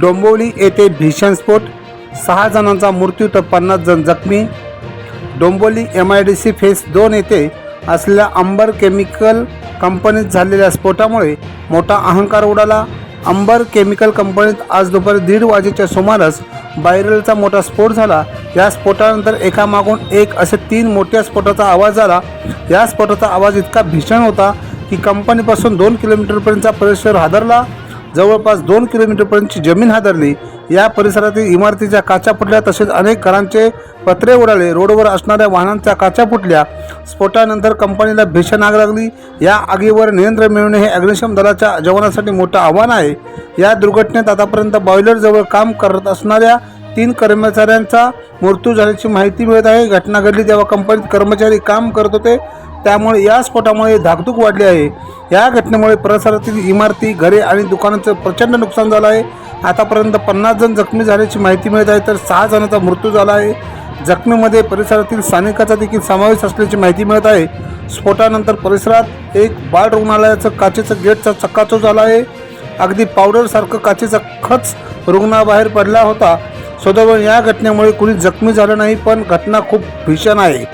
डोंबिवली येथे भीषण स्फोट. सहा जणांचा मृत्यू तर पन्नास जण जखमी. Dombivli M I D C phase दोन येथे असलेल्या अंबर केमिकल कंपनीत झालेल्या स्फोटामुळे मोठा अहंकार उडाला. अंबर केमिकल कंपनीत आज दुपारी दीड वाजेच्या सुमारास बायरलचा मोठा स्फोट झाला. या स्फोटानंतर एकामागून एक असे तीन मोठ्या स्फोटाचा आवाज झाला या स्फोटाचा आवाज इतका भीषण होता की कंपनीपासून दोन किलोमीटरपर्यंतचा परिसर हादरला. जवळपास दोन किलोमीटरपर्यंतची जमीन हादरली. या परिसरातील इमारतीच्या काचा फुटल्या तसेच अनेक घरांचे पत्रे उडाले. रोडवर असणाऱ्या वाहनांच्या काचा फुटल्या. स्फोटानंतर कंपनीला भीषण आग लागली. या आगीवर नियंत्रण मिळवणे हे अग्निशमन दलाच्या जवानासाठी मोठं आव्हान आहे. या दुर्घटनेत आतापर्यंत बॉयलरजवळ काम करत असणाऱ्या तीन कर्मचाऱ्यांचा मृत्यू झाल्याची माहिती मिळत आहे. घटना घडली तेव्हा कंपनीत कर्मचारी काम करत होते. त्यामुळे या स्फोटामुळे धाकधूक वाढली आहे. या घटनेमुळे परिसरातील इमारती घरे आणि दुकानांचं प्रचंड नुकसान झालं आहे. आतापर्यंत पन्नास जण जखमी झाल्याची माहिती मिळत आहे तर सहा जणांचा मृत्यू झाला आहे. जखमीमध्ये परिसरातील स्थानिकाचा देखील समावेश असल्याची माहिती मिळत आहे. स्फोटानंतर परिसरात एक बाळ रुग्णालयाचं काचेचं गेटचा चक्काचो झाला आहे. अगदी पावडरसारखं काचेचा खच रुग्णाबाहेर पडला होता. सदैव या घटनेमुळे कुणी जखमी झालं नाही पण घटना खूप भीषण आहे.